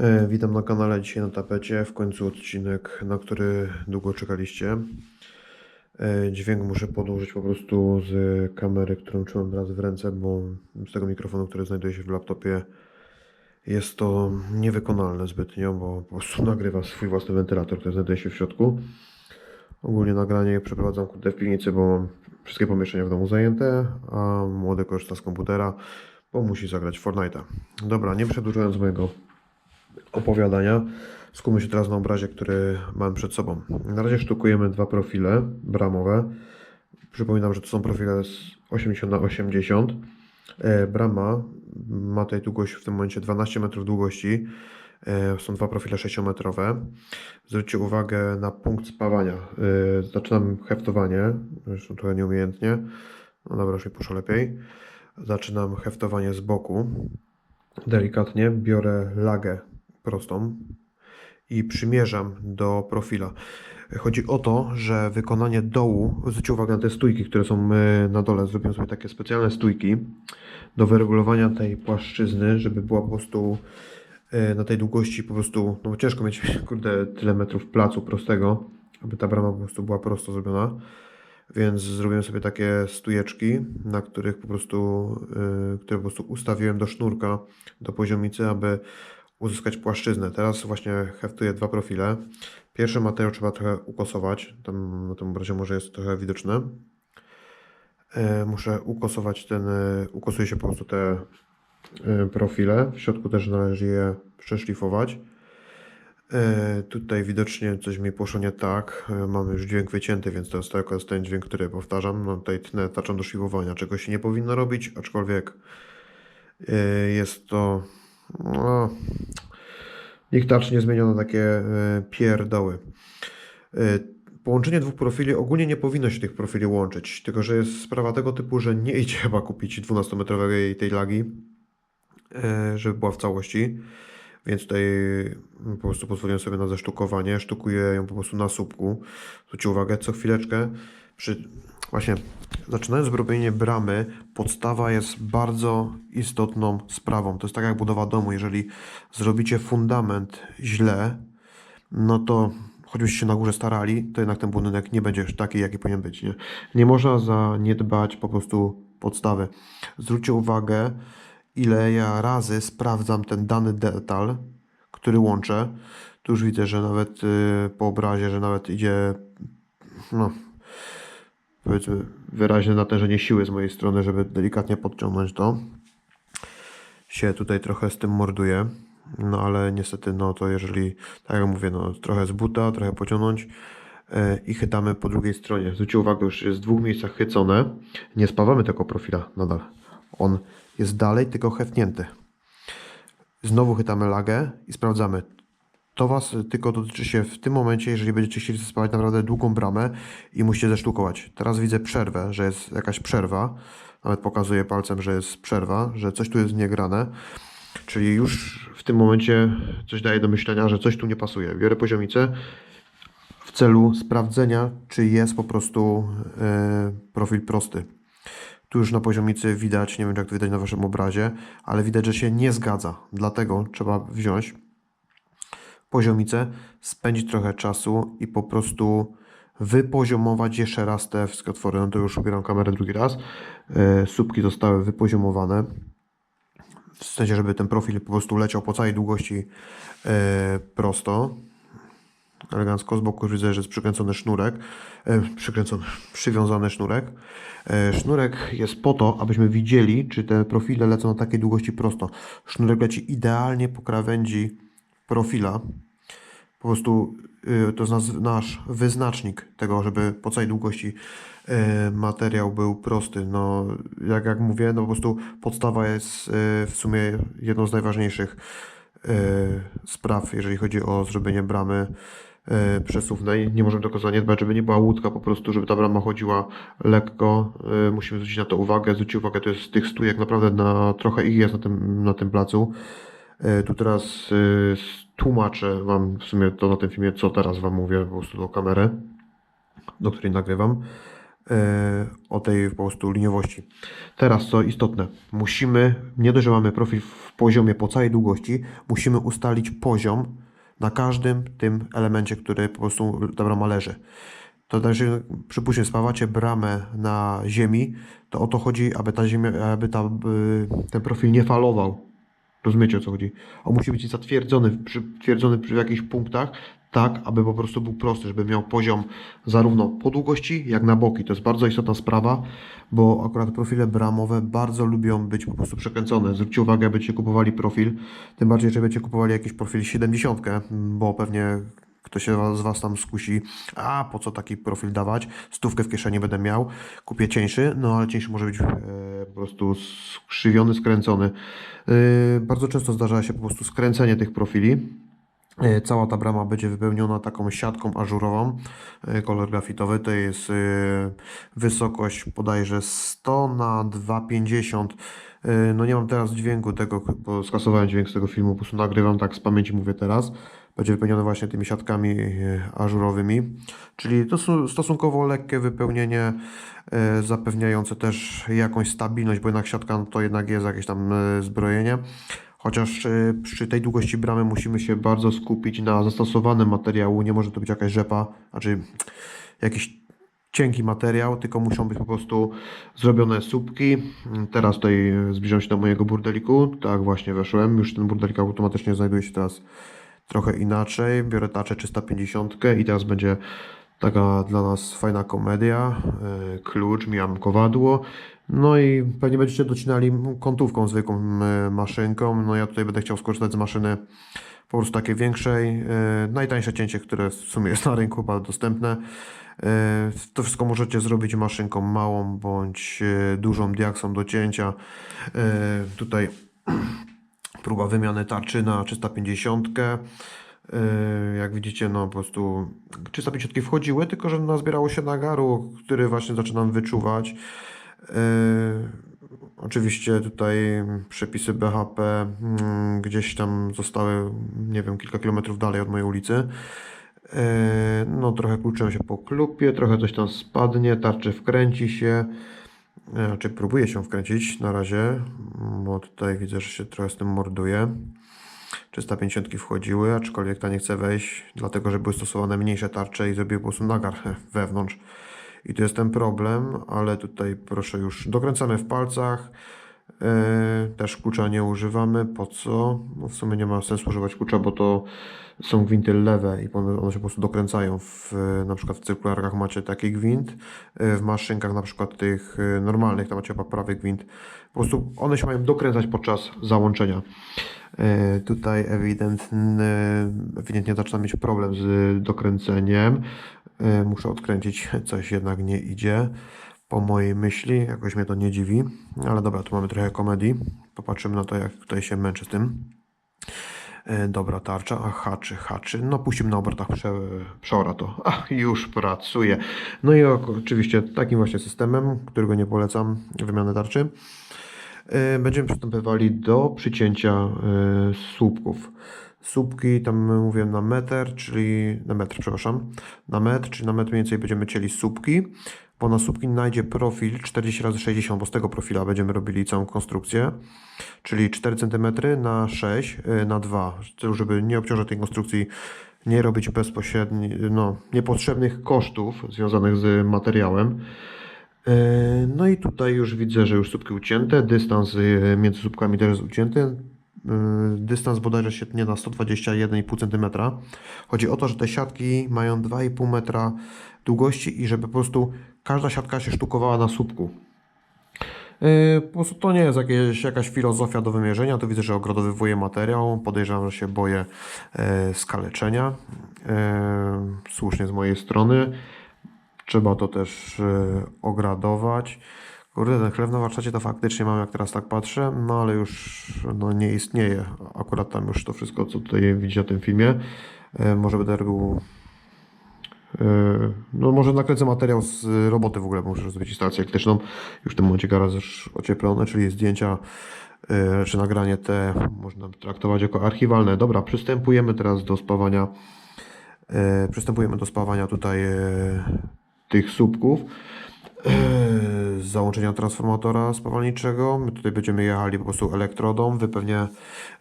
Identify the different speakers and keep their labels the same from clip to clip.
Speaker 1: E, Witam na kanale. Dzisiaj na tapecie w końcu odcinek, na który długo czekaliście. E, Dźwięk muszę podłożyć po prostu z kamery, którą trzymam teraz w ręce, bo z tego mikrofonu, który znajduje się w laptopie, jest to niewykonalne zbytnio, bo po prostu nagrywa swój własny wentylator, który znajduje się w środku. Ogólnie nagranie przeprowadzam kurde w piwnicy, bo mam wszystkie pomieszczenia w domu zajęte, a młody korzysta z komputera, bo musi zagrać Fortnite'a. Dobra, nie przedłużając mojego opowiadania. Skupmy się teraz na obrazie, który mam przed sobą. Na razie sztukujemy dwa profile bramowe. Przypominam, że to są profile z 80 na 80. E, Brama ma tutaj długość w tym momencie 12 metrów długości. E, Są dwa profile 6-metrowe. Zwróćcie uwagę na punkt spawania. E, Zaczynam heftowanie, zresztą trochę nieumiejętnie. No dobra, już mi poszło lepiej. Zaczynam heftowanie z boku delikatnie biorę lagę prostą i przymierzam do profila. Chodzi o to, że wykonanie dołu, zwróćcie uwagę na te stójki, które są y, na dole, zrobiłem sobie takie specjalne stójki do wyregulowania tej płaszczyzny, żeby była po prostu y, na tej długości po prostu, no bo ciężko mieć kurde tyle metrów placu prostego, aby ta brama po prostu była prosto zrobiona. Więc zrobiłem sobie takie stójeczki, na których po prostu, yy, które po prostu ustawiłem do sznurka, do poziomicy, aby uzyskać płaszczyznę. Teraz właśnie heftuję dwa profile. Pierwszy materiał trzeba trochę ukosować, tam na tym obrazie może jest trochę widoczne. E, muszę ukosować ten, e, ukosuje się po prostu te e, profile. W środku też należy je przeszlifować. Tutaj widocznie coś mi poszło nie tak. E, mam już dźwięk wycięty, więc to jest ten dźwięk, który powtarzam. No tutaj tnę taczą do szlifowania, czego się nie powinno robić, aczkolwiek jest to no, niech tacz nie zmieniono takie e, pierdoły. E, Połączenie dwóch profili, ogólnie nie powinno się tych profili łączyć, tylko że jest sprawa tego typu, że nie idzie chyba kupić 12-metrowej tej lagi, e, żeby była w całości. Więc tutaj po prostu pozwoliłem sobie na zesztukowanie. Sztukuję ją po prostu na słupku. Zwróćcie uwagę, co chwileczkę przy... Właśnie, zaczynając robienie bramy, podstawa jest bardzo istotną sprawą. To jest tak jak budowa domu. Jeżeli zrobicie fundament źle, no to choćbyście się na górze starali, to jednak ten budynek nie będzie już taki, jaki powinien być. Nie, nie można zaniedbać po prostu podstawy. Zwróćcie uwagę, ile ja razy sprawdzam ten dany detal, który łączę. Tu już widzę, że nawet y, po obrazie, że nawet idzie no, powiedzmy wyraźne natężenie siły z mojej strony, żeby delikatnie podciągnąć to. Się tutaj trochę z tym morduje. No ale niestety, no to jeżeli, tak jak mówię, no trochę z buta, trochę pociągnąć e, i chytamy po drugiej stronie. Zwróćcie uwagę, już jest w dwóch miejscach chycone. Nie spawamy tego profila nadal. On jest dalej, tylko heftnięty. Znowu chytamy lagę i sprawdzamy. To Was tylko dotyczy się w tym momencie, jeżeli będziecie chcieli spawać naprawdę długą bramę i musicie zesztukować. Teraz widzę przerwę, że jest jakaś przerwa. Nawet pokazuję palcem, że jest przerwa, że coś tu jest niegrane. Czyli już w tym momencie coś daje do myślenia, że coś tu nie pasuje. Biorę poziomicę w celu sprawdzenia, czy jest po prostu e, profil prosty. Tu już na poziomicy widać, nie wiem jak to widać na Waszym obrazie, ale widać, że się nie zgadza. Dlatego trzeba wziąć poziomicę, spędzić trochę czasu i po prostu wypoziomować jeszcze raz te wszystkie otwory. No to już ubieram kamerę drugi raz. E, Słupki zostały wypoziomowane. W sensie, żeby ten profil po prostu leciał po całej długości e, prosto. Elegancko z boku widzę, że jest przykręcony sznurek. E, przykręcony, przywiązany sznurek. Sznurek jest po to, abyśmy widzieli, czy te profile lecą na takiej długości prosto. Sznurek leci idealnie po krawędzi profila. Po prostu y, to jest nas, nasz wyznacznik tego, żeby po całej długości y, materiał był prosty. No, jak, jak mówię, no po prostu podstawa jest y, w sumie jedną z najważniejszych spraw, jeżeli chodzi o zrobienie bramy przesuwnej. Nie możemy tylko zaniedbać, żeby nie była łódka po prostu, żeby ta brama chodziła lekko. Musimy zwrócić na to uwagę. Zwróćcie uwagę, to jest tych stójek naprawdę na trochę ich jest na tym, na tym placu. E, Tu teraz y, tłumaczę Wam w sumie to na tym filmie, co teraz Wam mówię po prostu do kamery, do której nagrywam. e, o tej po prostu liniowości. Teraz co istotne, musimy, nie dość, że mamy profil w poziomie po całej długości, musimy ustalić poziom na każdym tym elemencie, który po prostu ta brama leży. To też, że przypuśćmy, spawacie bramę na ziemi, to o to chodzi, aby ta ziemia, aby ta, ten profil nie falował. Rozumiecie o co chodzi? On musi być zatwierdzony, przytwierdzony przy jakichś punktach, tak, aby po prostu był prosty, żeby miał poziom zarówno po długości, jak na boki. To jest bardzo istotna sprawa, bo akurat profile bramowe bardzo lubią być po prostu przekręcone. Zwróćcie uwagę, będziecie kupowali profil, tym bardziej, że będziecie kupowali jakiś profil 70, bo pewnie ktoś się z Was tam skusi, a po co taki profil dawać, stówkę w kieszeni będę miał, kupię cieńszy, no ale cieńszy może być e, po prostu skrzywiony, skręcony. E, bardzo często zdarza się po prostu skręcenie tych profili. E, Cała ta brama będzie wypełniona taką siatką ażurową, kolor grafitowy. To jest wysokość bodajże 100 na 250. E, No nie mam teraz dźwięku tego, bo skasowałem dźwięk z tego filmu, po prostu nagrywam tak z pamięci, mówię teraz. Będzie wypełnione właśnie tymi siatkami e, ażurowymi, czyli to stosunkowo lekkie wypełnienie, e, zapewniające też jakąś stabilność, bo jednak siatka to jednak jest jakieś tam e, zbrojenie. Chociaż przy tej długości bramy musimy się bardzo skupić na zastosowanym materiału. Nie może to być jakaś rzepa, znaczy jakiś cienki materiał, tylko muszą być po prostu zrobione słupki. Teraz tutaj zbliżam się do mojego burdeliku. Tak, właśnie weszłem. Już ten burdelik automatycznie znajduje się teraz trochę inaczej. Biorę taczę 350 i teraz będzie taka dla nas fajna komedia. E, Klucz, mijam kowadło. No i pewnie będziecie docinali kątówką, zwykłą maszynką. No ja tutaj będę chciał skorzystać z maszyny po prostu takiej większej. e, Najtańsze cięcie, które w sumie jest na rynku chyba dostępne. E, To wszystko możecie zrobić maszynką małą bądź dużą diaksą do cięcia. Tutaj próba wymiany tarczy na 350. Yy, Jak widzicie, no po prostu 350 wchodziły, tylko że nazbierało się nagaru, który właśnie zaczynam wyczuwać. Yy, Oczywiście tutaj przepisy BHP mm, gdzieś tam zostały, nie wiem, kilka kilometrów dalej od mojej ulicy. Yy, No trochę kluczyłem się po klupie, trochę coś tam spadnie, tarczy wkręci się. E, Znaczy próbuję się wkręcić na razie, bo tutaj widzę, że się trochę z tym morduje. 350 wchodziły, aczkolwiek ta nie chce wejść, dlatego że były stosowane mniejsze tarcze i zrobił po prostu nagar wewnątrz. I tu jest ten problem, ale tutaj proszę już dokręcamy w palcach. E, też klucza nie używamy. Po co? No w sumie nie ma sensu używać klucza, bo to są gwinty lewe i one, one się po prostu dokręcają. W, na przykład w cyrkularkach macie taki gwint, e, w maszynkach na przykład tych e, normalnych tam macie prawy gwint. Po prostu one się mają dokręcać podczas załączenia. Tutaj ewidentny, ewidentnie zaczynam mieć problem z dokręceniem. Muszę odkręcić, coś jednak nie idzie. Po mojej myśli, jakoś mnie to nie dziwi. Ale dobra, tu mamy trochę komedii. Popatrzymy na to, jak tutaj się męczy z tym. E, Dobra tarcza, a haczy, haczy. No puścimy na obrotach prze, przeora to. Ach, już pracuje. No i oczywiście takim właśnie systemem, którego nie polecam, wymiany tarczy. E, Będziemy przystępowali do przycięcia e, słupków. Słupki tam mówię na metr, czyli na metr, przepraszam, na metr, czyli na metr mniej więcej będziemy cięli słupki, bo na słupki najdzie profil 40 razy 60 bo z tego profila będziemy robili całą konstrukcję, czyli 4 cm na 6 e, na 2, w celu, żeby nie obciążać tej konstrukcji, nie robić bezpośrednich, no, niepotrzebnych kosztów związanych z materiałem. E, No i tutaj już widzę, że już słupki ucięte, dystans e, między słupkami też jest ucięty. Dystans bodajże się tnie na 121,5 cm. Chodzi o to, że te siatki mają 2,5 metra długości i żeby po prostu każda siatka się sztukowała na słupku. E, Po prostu to nie jest jakieś, jakaś filozofia do wymierzenia. Tu widzę, że ogrodowywuję materiał. Podejrzewam, że się boję e, skaleczenia. E, słusznie z mojej strony. Trzeba to też e, ogradować. Kurde, ten chleb na warsztacie to faktycznie mam, jak teraz tak patrzę, no ale już no, nie istnieje. Akurat tam już to wszystko, co tutaj widzicie na tym filmie. E, może będę robił. E, no, może nakręcę materiał z roboty w ogóle, bo muszę zrobić instalację elektryczną. Już w tym momencie garaż już ocieplony, czyli zdjęcia e, czy nagranie te można traktować jako archiwalne. Dobra, przystępujemy teraz do spawania. E, przystępujemy do spawania tutaj tych słupków. z załączenia transformatora spawalniczego. My tutaj będziemy jechali po prostu elektrodą. Wy pewnie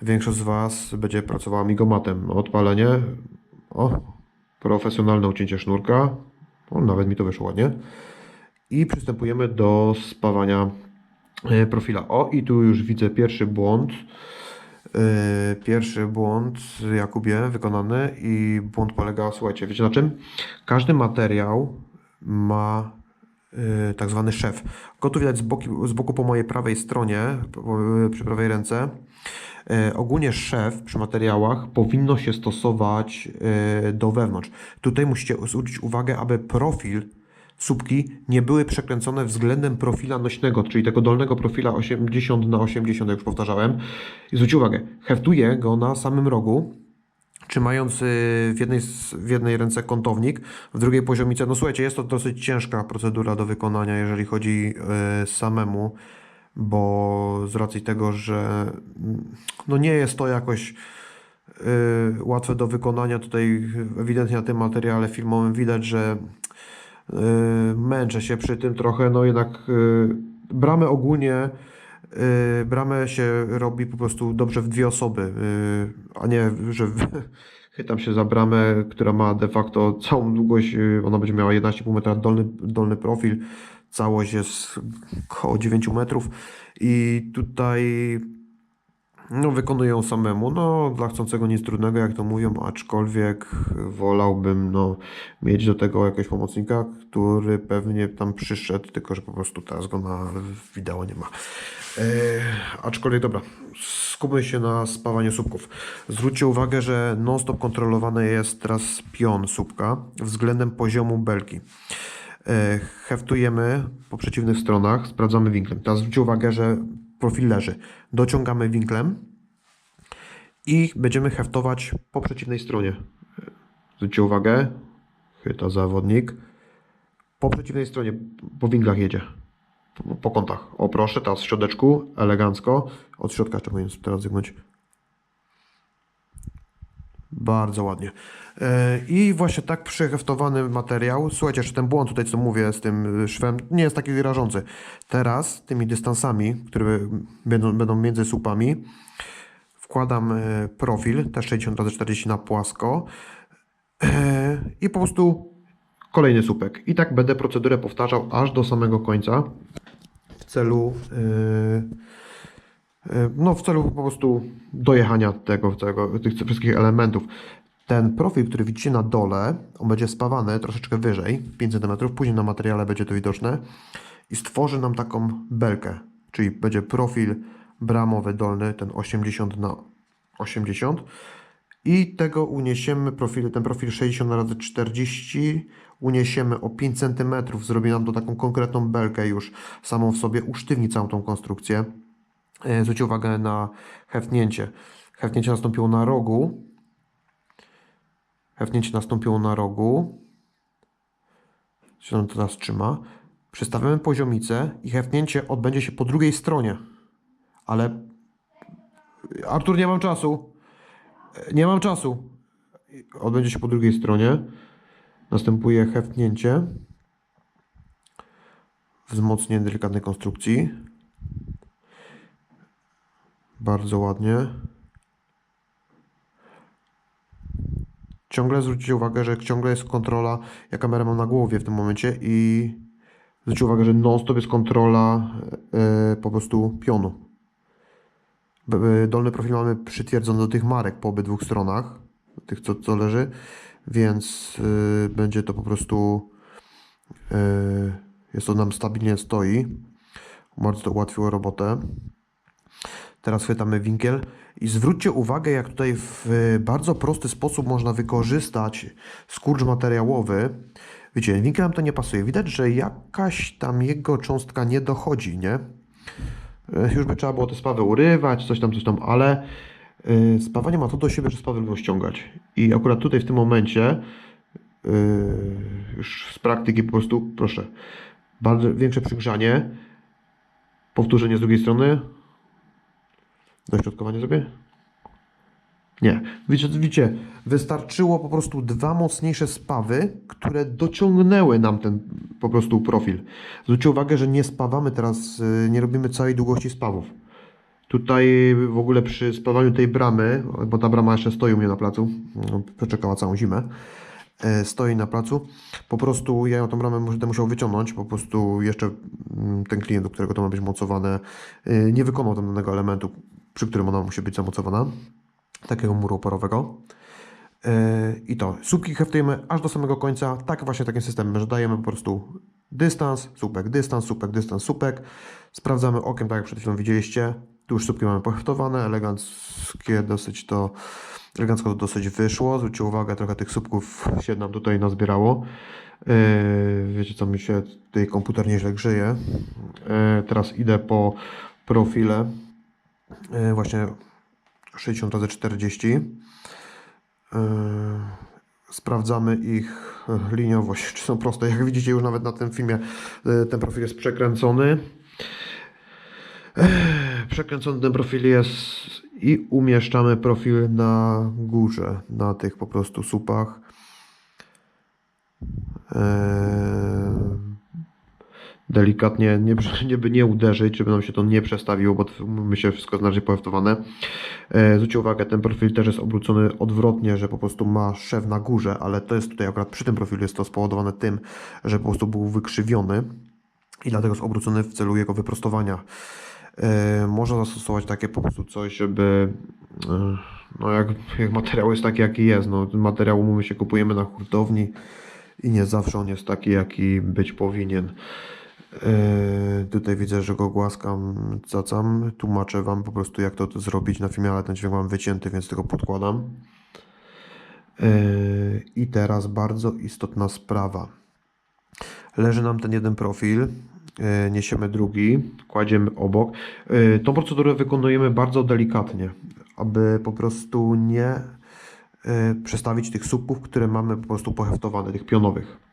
Speaker 1: większość z Was będzie pracowała migomatem. Odpalenie. O, profesjonalne ucięcie sznurka. O, nawet mi to wyszło ładnie. I przystępujemy do spawania e, profila. O, i tu już widzę pierwszy błąd. E, Pierwszy błąd, Jakubie, wykonany i błąd polega, słuchajcie, wiecie na czym? Każdy materiał ma tak zwany szef. Go tu widać z, z boku po mojej prawej stronie, przy prawej ręce. E, Ogólnie szef przy materiałach powinno się stosować e, do wewnątrz. Tutaj musicie zwrócić uwagę, aby profil słupki nie były przekręcone względem profila nośnego, czyli tego dolnego profila 80 na 80, jak już powtarzałem. Zwróćcie uwagę, heftuję go na samym rogu, trzymając y, w jednej, w jednej ręce kątownik, w drugiej poziomicę. No słuchajcie, jest to dosyć ciężka procedura do wykonania, jeżeli chodzi y, samemu, bo z racji tego, że mm, no nie jest to jakoś y, łatwe do wykonania, tutaj ewidentnie na tym materiale filmowym widać, że y, męczę się przy tym trochę, no jednak y, bramę ogólnie y, bramę się robi po prostu dobrze w dwie osoby, y, a nie, że chytam się za bramę, która ma de facto całą długość, y, ona będzie miała 11,5 metra dolny, dolny profil, całość jest około 9 metrów. I tutaj no, wykonuję ją samemu. No, dla chcącego nic trudnego, jak to mówią, aczkolwiek wolałbym no, mieć do tego jakiegoś pomocnika, który pewnie tam przyszedł, tylko że po prostu teraz go na wideo nie ma. E, aczkolwiek dobra, skupmy się na spawaniu słupków. Zwróćcie uwagę, że non-stop kontrolowany jest teraz pion słupka względem poziomu belki. E, heftujemy po przeciwnych stronach, sprawdzamy winklem. Teraz zwróćcie uwagę, że profil leży. Dociągamy winklem i będziemy heftować po przeciwnej stronie. Zwróćcie uwagę, chyta zawodnik. Po przeciwnej stronie, po winklach jedzie. Po, po kątach. O proszę, teraz w środeczku, elegancko. Od środka jeszcze powinien teraz zygnąć. Bardzo ładnie. E, I właśnie tak przyheftowany materiał. Słuchajcie, jeszcze ten błąd tutaj, co mówię z tym y, szwem, nie jest taki rażący. Teraz tymi dystansami, które będą, będą między słupami, wkładam e, profil, też 60 x 40 na płasko e, i po prostu kolejny słupek. I tak będę procedurę powtarzał aż do samego końca w celu e, no w celu po prostu dojechania tego, tego, tych wszystkich elementów. Ten profil, który widzicie na dole, on będzie spawany troszeczkę wyżej, 5 cm, później na materiale będzie to widoczne i stworzy nam taką belkę, czyli będzie profil bramowy dolny, ten 80 na 80 i tego uniesiemy profil, ten profil 60 razy 40 uniesiemy o 5 cm, zrobi nam to taką konkretną belkę już samą w sobie, usztywni całą tą konstrukcję. E, Zwróćcie uwagę na heftnięcie. Heftnięcie nastąpiło na rogu. Heftnięcie nastąpiło na rogu. Się on teraz trzyma. Przystawiamy poziomicę i heftnięcie odbędzie się po drugiej stronie. Ale Artur, nie mam czasu. Nie mam czasu. Odbędzie się po drugiej stronie. Następuje heftnięcie. Wzmocnienie delikatnej konstrukcji. Bardzo ładnie. Ciągle zwróćcie uwagę, że ciągle jest kontrola. Ja kamerę mam na głowie w tym momencie i zwróćcie uwagę, że non-stop jest kontrola e, po prostu pionu. E, Dolny profil mamy przytwierdzony do tych marek po obydwu stronach, tych co, co leży, więc e, będzie to po prostu e, jest to nam stabilnie stoi. Bardzo to ułatwiło robotę. Teraz chwytamy winkiel i zwróćcie uwagę, jak tutaj w bardzo prosty sposób można wykorzystać skurcz materiałowy. Wiecie, winkiel nam to nie pasuje. Widać, że jakaś tam jego cząstka nie dochodzi, nie? E, Już by trzeba było te spawy urywać, coś tam, coś tam, ale e, spawanie ma to do siebie, że spawy lubią ściągać. I akurat tutaj w tym momencie e, już z praktyki po prostu, proszę, bardzo większe przygrzanie, powtórzenie z drugiej strony, Dośrodkowanie zrobię? Nie. Wiecie, widzicie, wystarczyło po prostu dwa mocniejsze spawy, które dociągnęły nam ten po prostu profil. Zwróćcie uwagę, że nie spawamy teraz, y, nie robimy całej długości spawów. Tutaj w ogóle przy spawaniu tej bramy, bo ta brama jeszcze stoi u mnie na placu, no, przeczekała całą zimę, e, stoi na placu, po prostu ja tą bramę będę musiał wyciągnąć, po prostu jeszcze mm, ten klient, do którego to ma być mocowane, y, nie wykonał tam danego elementu, przy którym ona musi być zamocowana takiego muru oporowego. Yy, I to, słupki heftujemy aż do samego końca, tak właśnie takim systemem, że dajemy po prostu dystans, słupek, dystans, słupek, dystans, słupek. Sprawdzamy okiem, tak jak przed chwilą widzieliście. Tu już słupki mamy poheftowane, eleganckie dosyć to, elegancko to dosyć wyszło. Zwróćcie uwagę, trochę tych słupków się nam tutaj nazbierało. Yy, wiecie co, mi się tutaj komputer nieźle grzeje. Yy, teraz idę po profile. Yy, właśnie 60 razy 40 Yy, Sprawdzamy ich liniowość, czy są proste. Jak widzicie już nawet na tym filmie ten profil jest przekręcony. Przekręcony ten profil jest i umieszczamy profil na górze, na tych po prostu supach. Yy, delikatnie, nie, żeby nie uderzyć, żeby nam się to nie przestawiło, bo my się wszystko znacznie poeftowane. E, Zwróćcie uwagę, ten profil też jest obrócony odwrotnie, że po prostu ma szef na górze, ale to jest tutaj akurat przy tym profilu jest to spowodowane tym, że po prostu był wykrzywiony i dlatego jest obrócony w celu jego wyprostowania. E, można zastosować takie po prostu coś, żeby e, no jak, jak materiał jest taki jaki jest, no materiał my się kupujemy na hurtowni i nie zawsze on jest taki jaki być powinien. Yy, tutaj widzę, że go głaskam, cacam. Tłumaczę Wam po prostu, jak to zrobić na filmie, ale ten dźwięk mam wycięty, więc tylko podkładam. Yy, I teraz bardzo istotna sprawa. Leży nam ten jeden profil, yy, niesiemy drugi, kładziemy obok. Yy, Tą procedurę wykonujemy bardzo delikatnie, aby po prostu nie przestawić tych słupków, które mamy po prostu poheftowane, tych pionowych.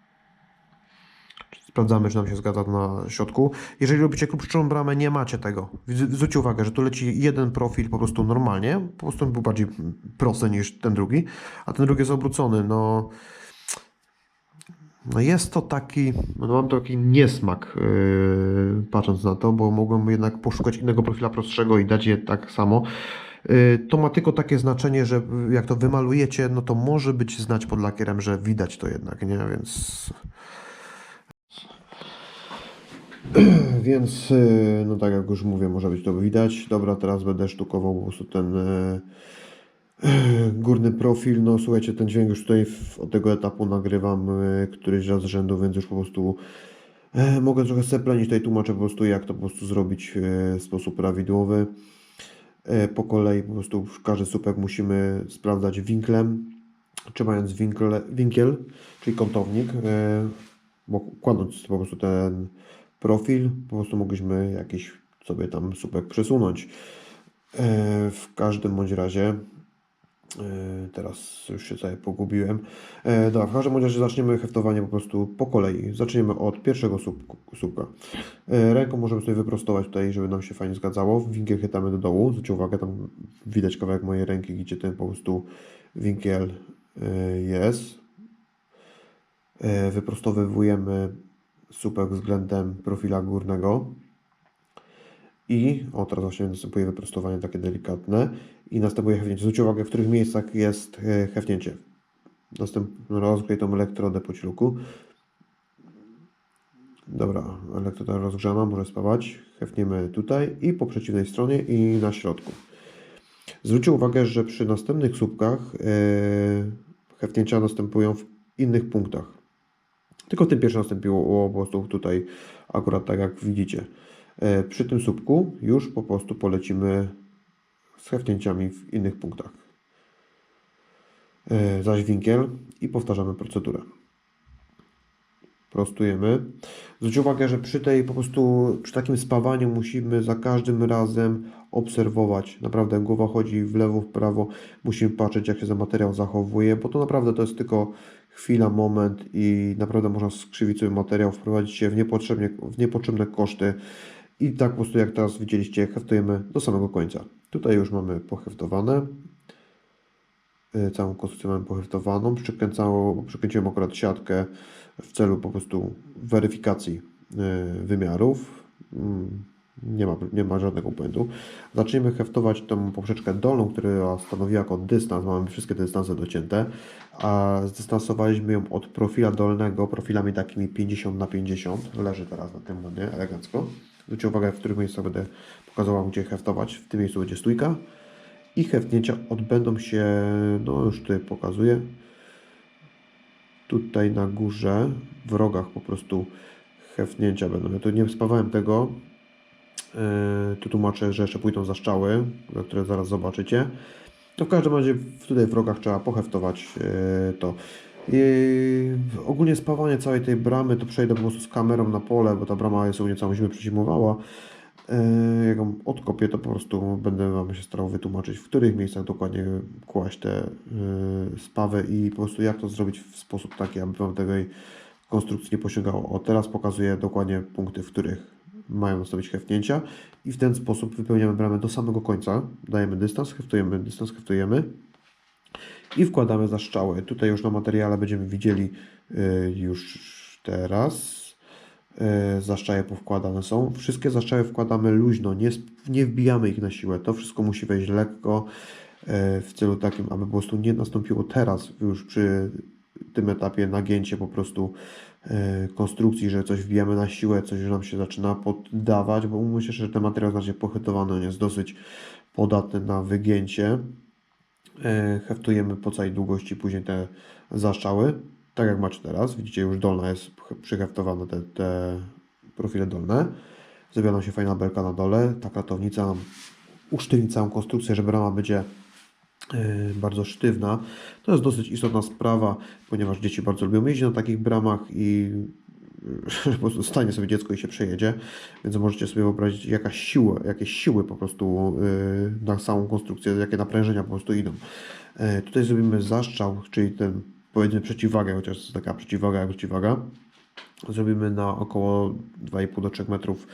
Speaker 1: Sprawdzamy, czy nam się zgadza na środku. Jeżeli robicie krótszą bramę, nie macie tego. Zwróć- Zwróćcie uwagę, że tu leci jeden profil po prostu normalnie, po prostu był bardziej prosty niż ten drugi, a ten drugi jest obrócony. No, no jest to taki, no mam taki niesmak yy, patrząc na to, bo mogłem jednak poszukać innego profila prostszego i dać je tak samo. Yy, to ma tylko takie znaczenie, że jak to wymalujecie, no to może być znać pod lakierem, że widać to jednak, nie? Więc Więc, y, no tak jak już mówię, może być to widać. Dobra, teraz będę sztukował po prostu ten y, y, górny profil. No słuchajcie, ten dźwięk już tutaj od tego etapu nagrywam któryś raz z rzędu, więc już po prostu y, mogę trochę seplenić. Tutaj tłumaczę po prostu, jak to po prostu zrobić w sposób prawidłowy. Y, Po kolei po prostu każdy słupek musimy sprawdzać winklem, trzymając winkle, winkiel, czyli kątownik, y, bo kładąc po prostu ten profil, po prostu mogliśmy jakiś sobie tam słupek przesunąć. E, W każdym bądź razie, e, teraz już się sobie pogubiłem. E, Dobra, w każdym razie zaczniemy heftowanie po prostu po kolei. Zaczniemy od pierwszego słupka. Ręką możemy sobie wyprostować tutaj, żeby nam się fajnie zgadzało. Winkiel chytamy do dołu. Zwróćcie uwagę, tam widać kawałek mojej ręki, gdzie ten po prostu winkiel jest. Wyprostowujemy słupek względem profila górnego. I o, teraz właśnie następuje wyprostowanie takie delikatne i następuje hefnięcie. Zwróćcie uwagę, w których miejscach jest e, hefnięcie. Następny rozgrzej tą elektrodę po ciluku. Dobra, elektroda rozgrzana, może spawać. Hefniemy tutaj i po przeciwnej stronie i na środku. Zwróćcie uwagę, że przy następnych słupkach e, hefnięcia następują w innych punktach. Tylko w tym pierwszym nastąpiło po prostu tutaj akurat tak jak widzicie. E, Przy tym słupku już po prostu polecimy z hefnięciami w innych punktach. E, Zaś winkiel i powtarzamy procedurę. Prostujemy. Zwróć uwagę, że przy tej po prostu, przy takim spawaniu musimy za każdym razem obserwować. Naprawdę głowa chodzi w lewo, w prawo. Musimy patrzeć, jak się za materiał zachowuje, bo to naprawdę to jest tylko chwila, moment i naprawdę można skrzywić sobie materiał, wprowadzić się w, niepotrzebnie, w niepotrzebne koszty. I tak po prostu jak teraz widzieliście, heftujemy do samego końca. Tutaj już mamy poheftowane. y, całą konstrukcję mamy poheftowaną. Przykręciłem akurat siatkę w celu po prostu weryfikacji y, wymiarów. Nie ma, nie ma żadnego błędu. Zaczniemy heftować tą poprzeczkę dolną, która stanowiła jako dystans. Mamy wszystkie dystanse docięte, a zdystansowaliśmy ją od profila dolnego profilami takimi 50 na 50. Leży teraz na tym ładnie, elegancko. Zwróćcie uwagę, w których miejscach będę pokazywał, gdzie heftować. W tym miejscu będzie stójka i heftnięcia odbędą się, no już tutaj pokazuję, tutaj na górze, w rogach po prostu heftnięcia będą. Ja tu nie spawałem tego, tu tłumaczę, że jeszcze pójdą zaszczały, które zaraz zobaczycie. No w każdym razie tutaj w rogach trzeba poheftować yy, to. I ogólnie spawanie całej tej bramy to przejdę po prostu z kamerą na pole, bo ta brama jest mnie całą zimę przezimowała. Yy, Jak ją odkopię, to po prostu będę Wam się starał wytłumaczyć, w których miejscach dokładnie kłaść te yy, spawy i po prostu jak to zrobić w sposób taki, aby Wam tej konstrukcji nie posięgało. O, teraz pokazuję dokładnie punkty, w których mają nastąpić heftnięcia i w ten sposób wypełniamy bramę do samego końca. Dajemy dystans, heftujemy, dystans, heftujemy i wkładamy zaszczały. Tutaj już na materiale będziemy widzieli y, już teraz. y, Zaszczaje powkładane są. Wszystkie zaszczały wkładamy luźno, nie, nie wbijamy ich na siłę. To wszystko musi wejść lekko y, w celu takim, aby po prostu nie nastąpiło teraz już przy tym etapie nagięcie po prostu konstrukcji, że coś wbijamy na siłę, coś już nam się zaczyna poddawać, bo myślę, że ten materiał znacznie pochytowany, on jest dosyć podatny na wygięcie. E, Heftujemy po całej długości później te zaszczały, tak jak macie teraz. Widzicie, już dolna jest przyheftowana, te, te profile dolne. Zrobiła nam się fajna belka na dole. Ta kratownica nam całą konstrukcję, że brama będzie e, bardzo sztywna. To jest dosyć istotna sprawa, ponieważ dzieci bardzo lubią jeździć na takich bramach i e, po prostu stanie sobie dziecko i się przejedzie, więc możecie sobie wyobrazić jaka siła, jakie siły po prostu e, na samą konstrukcję, jakie naprężenia po prostu idą. Tutaj zrobimy zaszczał, czyli ten powiedzmy przeciwwagę, chociaż to taka przeciwwaga jak przeciwwaga. Zrobimy na około 2,5 do 3 metrów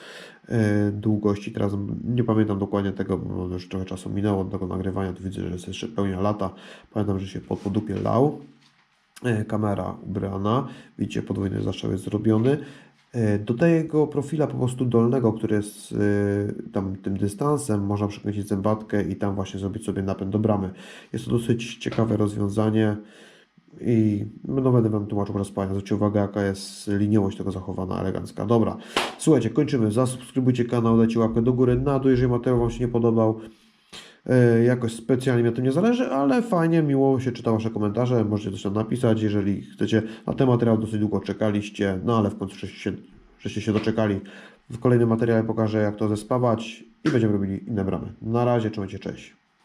Speaker 1: e, długości. Teraz nie pamiętam dokładnie tego, bo już trochę czasu minęło od tego nagrywania. Tu widzę, że jest jeszcze pełnia lata. Pamiętam, że się pod podupie lał. E, Kamera ubrana. Widzicie, podwójny zastrzał jest zrobiony. E, Do tego profila po prostu dolnego, który jest tam tym dystansem, można przykręcić zębatkę i tam właśnie zrobić sobie napęd do bramy. Jest to dosyć ciekawe rozwiązanie i no będę Wam tłumaczył po raz kolejny. Zwróćcie uwagę, jaka jest liniowość tego zachowana, elegancka. Dobra, słuchajcie, kończymy. Zasubskrybujcie kanał, dajcie łapkę do góry, na dół, jeżeli materiał Wam się nie podobał. E, jakoś specjalnie mi na tym nie zależy, ale fajnie, miło się czyta Wasze komentarze. Możecie coś tam napisać, jeżeli chcecie. Na ten materiał dosyć długo czekaliście, no ale w końcu żeście się, się doczekali. W kolejnym materiale pokażę, jak to zespawać i będziemy robili inne bramy. Na razie, trzymajcie, cześć.